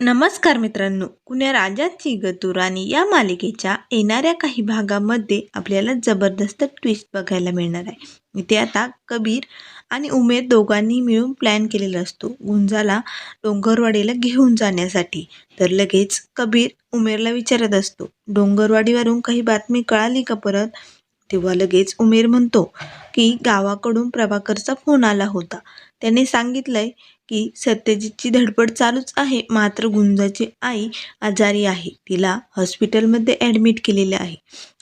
नमस्कार मित्रांनो. कुण्या राजाची गतुराणी या मालिकेच्या येणाऱ्या काही भागामध्ये आपल्याला जबरदस्त ट्विस्ट बघायला मिळणार आहे. इथे आता कबीर आणि उमेर दोघांनी मिळून प्लॅन केलेला असतो. गुंजाला डोंगरवाडीला घेऊन जाण्यासाठी. तर लगेच कबीर उमेरला विचारत असतो. डोंगरवाडीवरून काही बातमी कळाली का परत? तेव्हा लगेच उमेर म्हणतो की गावाकडून प्रभाकरचा फोन आला होता. त्याने सांगितलंय की सत्यजितची धडपड चालूच आहे मात्र गुंजाची आई आजारी आहे. तिला हॉस्पिटलमध्ये ॲडमिट केलेले आहे.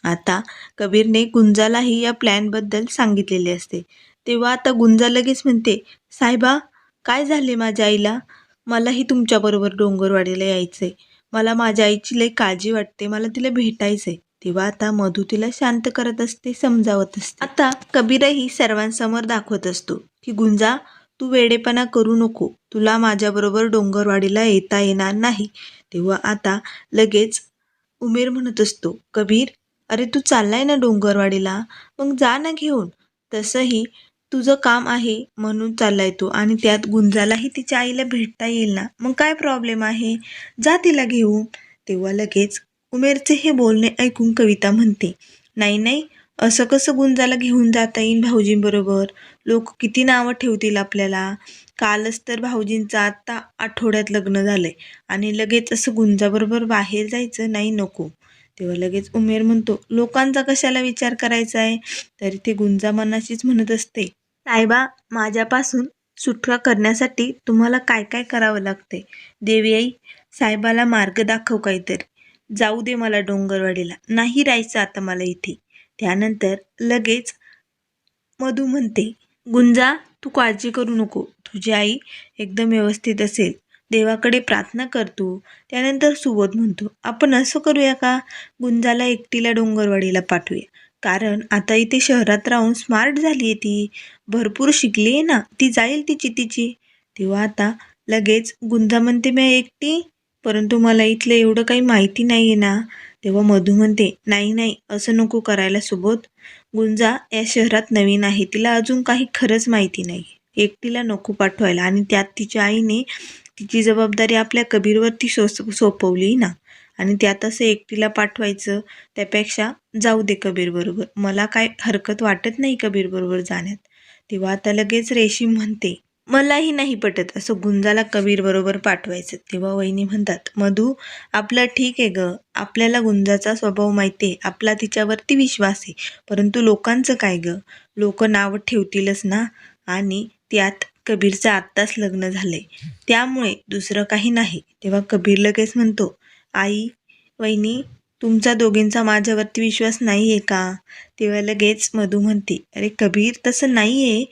आता कबीरने गुंजालाही या प्लॅनबद्दल सांगितलेले असते. तेव्हा आता गुंजा लगेच म्हणते साहेबा काय झाले माझ्या आईला? मलाही तुमच्याबरोबर डोंगरवाडीला यायचं आहे मला माझ्या आईची लई काळजी वाटते. मला तिला भेटायचं आहे तेव्हा आता मधू तिला शांत करत असते समजावत असते. आता कबीरही सर्वांसमोर दाखवत असतो की गुंजा तू वेडेपणा करू नको. तुला माझ्याबरोबर डोंगरवाडीला येता येणार नाही. तेव्हा आता लगेच उमेर म्हणत असतो कबीर अरे तू चाललाय ना डोंगरवाडीला? मग जा ना घेऊन. तसंही तुझं काम आहे म्हणून चाललाय तो आणि त्यात गुंजालाही तिच्या आईला भेटता येईल ना? मग काय प्रॉब्लेम आहे? जा तिला घेऊन. तेव्हा लगेच उमेरचे हे बोलणे ऐकून कविता म्हणते नाही नाही असं कसं गुंजाला घेऊन जाता येईल भाऊजींबरोबर? लोक किती नावं ठेवतील आपल्याला? कालच तर भाऊजींचं आत्ता आठवड्यात लग्न झालं आहे आणि लगेच असं गुंजाबरोबर बाहेर जायचं नाही नको. तेव्हा लगेच उमेर म्हणतो लोकांचा कशाला विचार करायचा आहे तरी ते गुंजा मनाशीच म्हणत असते साहेबा माझ्यापासून सुटका करण्यासाठी तुम्हाला काय काय करावं लागते देवी आई साहेबाला मार्ग दाखव काहीतरी. जाऊ दे मला डोंगरवाडीला. नाही राहायचं आता मला इथे. त्यानंतर लगेच मधू म्हणते गुंजा तू काळजी करू नको. तुझी आई एकदम व्यवस्थित असेल. देवाकडे प्रार्थना करतो त्यानंतर सुबोध म्हणतो आपण असं करूया का? गुंजाला एकटीला डोंगरवाडीला पाठवूया. कारण आता इथे शहरात राहून स्मार्ट झाली आहे ती. भरपूर शिकली आहे ना. ती जाईल तिची तिची तेव्हा आता लगेच गुंजा म्हणते मी एकटी? परंतु मला इथलं एवढं काही माहिती नाही आहे ना. तेव्हा मधू म्हणते नाही नाही असं नको करायला सुबोध. गुंजा या शहरात नवीन आहे. तिला अजून काही खरंच माहिती नाही. एकटीला नको पाठवायला आणि त्यात तिच्या आईने तिची जबाबदारी आपल्या कबीरवरती सो सोपवली ना. आणि त्यात असं एकटीला पाठवायचं त्यापेक्षा जाऊ दे कबीरबरोबर. मला काय हरकत वाटत नाही कबीरबरोबर जाण्यात. तेव्हा आता लगेच रेशीम म्हणते मलाही नाही पटत असं गुंजाला कबीरबरोबर पाठवायचं. तेव्हा वहिनी म्हणतात मधू आपलं ठीक आहे ग. आपल्याला गुंजाचा स्वभाव माहिती आहे आपला तिच्यावरती विश्वास आहे. परंतु लोकांचं काय ग? लोक नावं ठेवतीलच ना? आणि त्यात कबीरचं आत्ताच लग्न झालंय. त्यामुळे दुसरं काही नाही. तेव्हा कबीर लगेच म्हणतो आई वहिनी तुमचा दोघींचा माझ्यावरती विश्वास नाही आहे का? तेव्हा लगेच मधू म्हणते अरे कबीर तसं नाही आहे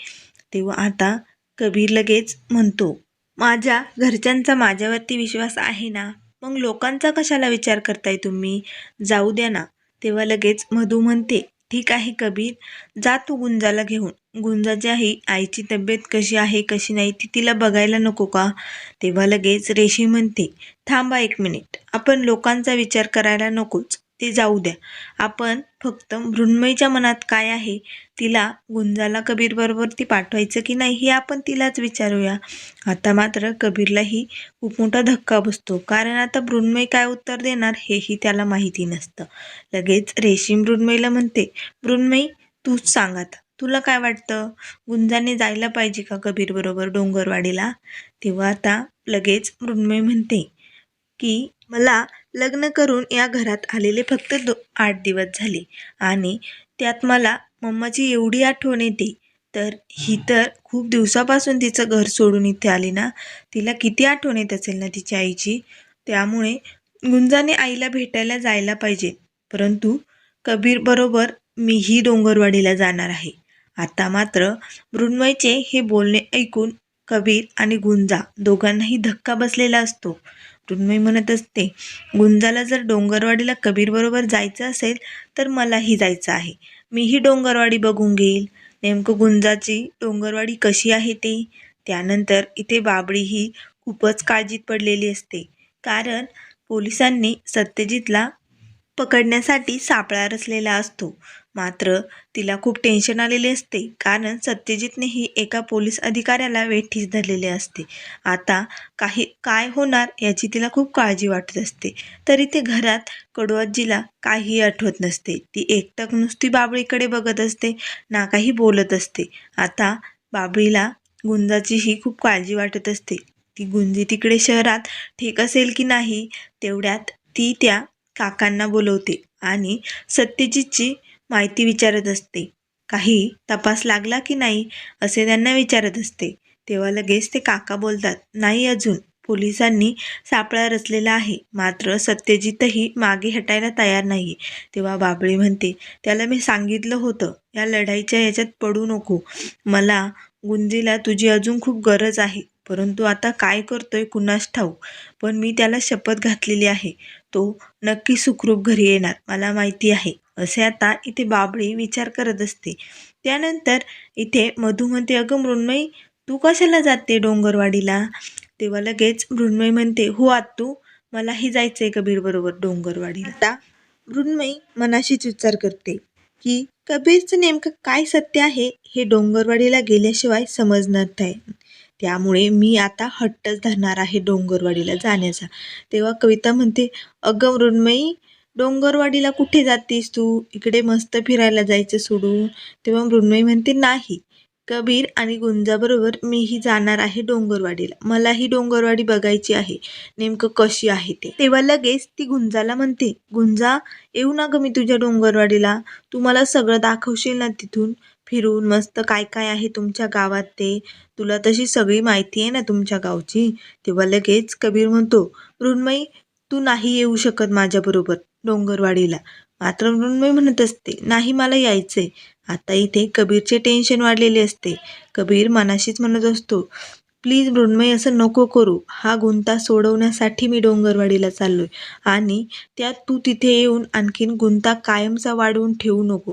तेव्हा आता कबीर लगेच म्हणतो माझ्या घरच्यांचा माझ्यावरती विश्वास आहे ना? मग लोकांचा कशाला विचार करताय तुम्ही? जाऊ द्या ना. तेव्हा लगेच मधू म्हणते ठीक आहे कबीर जा तू गुंजाला घेऊन. गुंजाची आईची तब्येत कशी आहे कशी नाही ती तिला बघायला नको का? तेव्हा लगेच रेशी म्हणते थांबा एक मिनिट. आपण लोकांचा विचार करायला नकोच. ते जाऊ द्या. आपण फक्त मृण्मयीच्या मनात काय आहे तिला गुंजाला कबीरबरोबर ती पाठवायचं की नाही हे आपण तिलाच विचारूया. आता मात्र कबीरलाही खूप मोठा धक्का बसतो. कारण आता मृण्मयी काय उत्तर देणार हेही त्याला माहिती नसतं. लगेच रेशीम मृण्मयीला म्हणते मृण्मयी तूच सांग आता तुला काय वाटतं? गुंजाने जायला पाहिजे का कबीरबरोबर डोंगरवाडीला? तेव्हा आता लगेच मृण्मयी म्हणते की मला लग्न करून या घरात आलेले फक्त दो आठ दिवस झाले. आणि त्यात मला मम्माची एवढी आठवण येते. तर ही तर खूप दिवसापासून तिचं घर सोडून इथे आली ना. तिला किती आठवण येत असेल ना तिच्या आईची? त्यामुळे गुंजाने आईला भेटायला जायला पाहिजे. परंतु कबीरबरोबर मीही डोंगरवाडीला जाणार आहे. आता मात्र मृण्मयचे हे बोलणे ऐकून कबीर आणि गुंजा दोघांनाही धक्का बसलेला असतो. मृण्मयी म्हणत असते गुंजाला जर डोंगरवाडीला कबीरबरोबर जायचं असेल तर मलाही जायचं आहे. मीही डोंगरवाडी बघून घेईल. नेमकं गुंजाची डोंगरवाडी कशी आहे ते? त्यानंतर इथे बाबडी ही खूपच काळजीत पडलेली असते. कारण पोलिसांनी सत्यजितला पकडण्यासाठी सापळा रचलेला असतो. मात्र तिला खूप टेन्शन आलेले असते. कारण सत्यजितनेही एका पोलीस अधिकाऱ्याला वेठीस धरलेले असते. आता काही काय होणार याची तिला खूप काळजी वाटत असते. तरी ते घरात कडू काहीही आठवत नसते. ती एकटक नुसती बाबळीकडे बघत असते ना काही बोलत असते. आता बाबळीला गुंजाचीही खूप काळजी वाटत असते. ती गुंजी तिकडे शहरात ठीक असेल की नाही तेवढ्यात ती त्या काकांना बोलवते आणि सत्यजितची माहिती विचारत असते. काही तपास लागला की नाही असे त्यांना विचारत असते. तेव्हा लगेच ते काका बोलतात नाही अजून पोलिसांनी सापळा रचलेला आहे. मात्र सत्यजितही मागे हटायला तयार नाही तेव्हा बाबळी म्हणते त्याला मी सांगितलं होतं. या लढाईच्या याच्यात पडू नको. मला गुंजीला तुझी अजून खूप गरज आहे. परंतु आता काय करतोय कुणास ठाऊक? पण मी त्याला शपथ घातलेली आहे. तो नक्की सुखरूप घरी येणार मला माहिती आहे. असे आता इथे बाबळी विचार करत असते. त्यानंतर इथे मधू म्हणते अगं मृण्मयी तू कशाला जाते डोंगरवाडीला? तेव्हा लगेच मृण्मयी म्हणते हो आत्तू मलाही जायचंय कबीर बरोबर डोंगरवाडीला. आता मृण्मयी मनाशीच विचार करते की कबीरचं नेमकं काय सत्य आहे हे डोंगरवाडीला गेल्याशिवाय समजणार नाही. त्यामुळे मी आता हट्टच धरणार आहे डोंगरवाडीला जाण्याचा. तेव्हा कविता म्हणते अगं मृण्मयी डोंगरवाडीला कुठे जातेस तू? इकडे मस्त फिरायला जायचं सोडून. तेव्हा मृण्मयी म्हणते नाही कबीर आणि गुंजाबरोबर मीही जाणार आहे डोंगरवाडीला. मलाही डोंगरवाडी बघायची आहे. नेमकं कशी आहे ते? तेव्हा लगेच ती गुंजाला म्हणते गुंजा येऊ ना ग मी तुझ्या डोंगरवाडीला. तू मला सगळं दाखवशील ना तिथून. फिरून मस्त काय काय आहे तुमच्या गावात ते? तुला तशी सगळी माहिती आहे ना तुमच्या गावची? तेव्हा लगेच कबीर म्हणतो मृण्मयी तू नाही येऊ शकत माझ्याबरोबर डोंगरवाडीला. मात्र मृण्मयी म्हणत असते नाही मला यायचंय. आता इथे कबीरचे टेन्शन वाढलेले असते. कबीर मनाशीच म्हणत असतो प्लीज मृण्मयी असं नको करू. हा गुंता सोडवण्यासाठी मी डोंगरवाडीला चाललोय. आणि त्यात तू तिथे येऊन आणखीन गुंता कायमचा वाढवून ठेवू नको.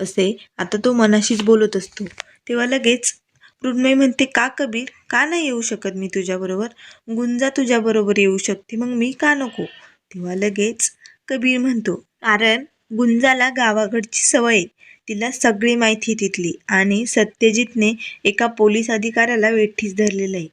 असे आता तो मनाशीच बोलत असतो. तेव्हा लगेच मृण्मयी म्हणते का कबीर? का नाही येऊ शकत मी तुझ्याबरोबर? गुंजा तुझ्याबरोबर येऊ शकते मग मी का नको? तेव्हा लगेच कबीर म्हणतो कारण गुंजाला गावाकडची सवय आहे. तिला सगळी माहिती तिथली आणि सत्यजितने एका पोलीस अधिकाऱ्याला वेठीस धरलेलं आहे.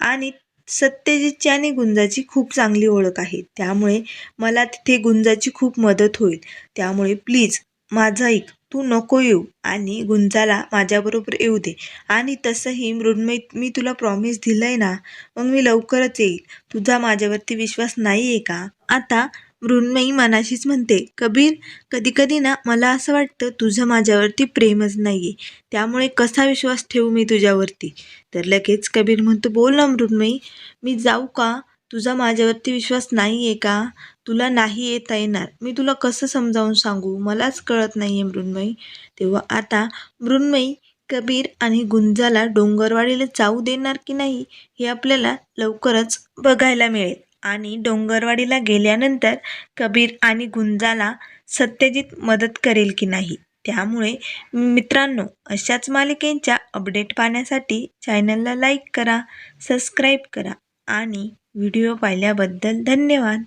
आणि सत्यजितची आणि गुंजाची खूप चांगली ओळख आहे. त्यामुळे मला तिथे गुंजाची खूप मदत होईल. त्यामुळे प्लीज माझं ऐक. तू नको येऊ आणि गुंजाला माझ्याबरोबर येऊ दे. आणि तसंही मृण्मयी मी तुला प्रॉमिस दिलंय ना मग मी लवकरच येईल. तुझा माझ्यावरती विश्वास नाही आहे का? आता मृण्मयी मनाशीच म्हणते कबीर कधी कधी ना मला असं वाटतं तुझं माझ्यावरती प्रेमच नाही आहे त्यामुळे कसा विश्वास ठेवू मी तुझ्यावरती? तर लगेच कबीर म्हणतो बोल ना मृण्मयी मी जाऊ का? तुझा माझ्यावरती विश्वास नाही आहे का? तुला नाही येता येणार. मी तुला कसं समजावून सांगू? मलाच कळत नाही आहे मृण्मयी. तेव्हा आता मृण्मयी कबीर आणि गुंजाला डोंगरवाडीला जाऊ देणार की नाही हे आपल्याला लवकरच बघायला मिळेल. आणि डोंगरवाडीला गेल्यानंतर कबीर आणि गुंजाला सत्यजित मदत करेल की नाही? त्यामुळे मित्रांनो अशाच मालिकेंच्या अपडेट पाहण्यासाठी चॅनलला लाईक करा सबस्क्राईब करा आणि व्हिडिओ पाहिल्याबद्दल धन्यवाद.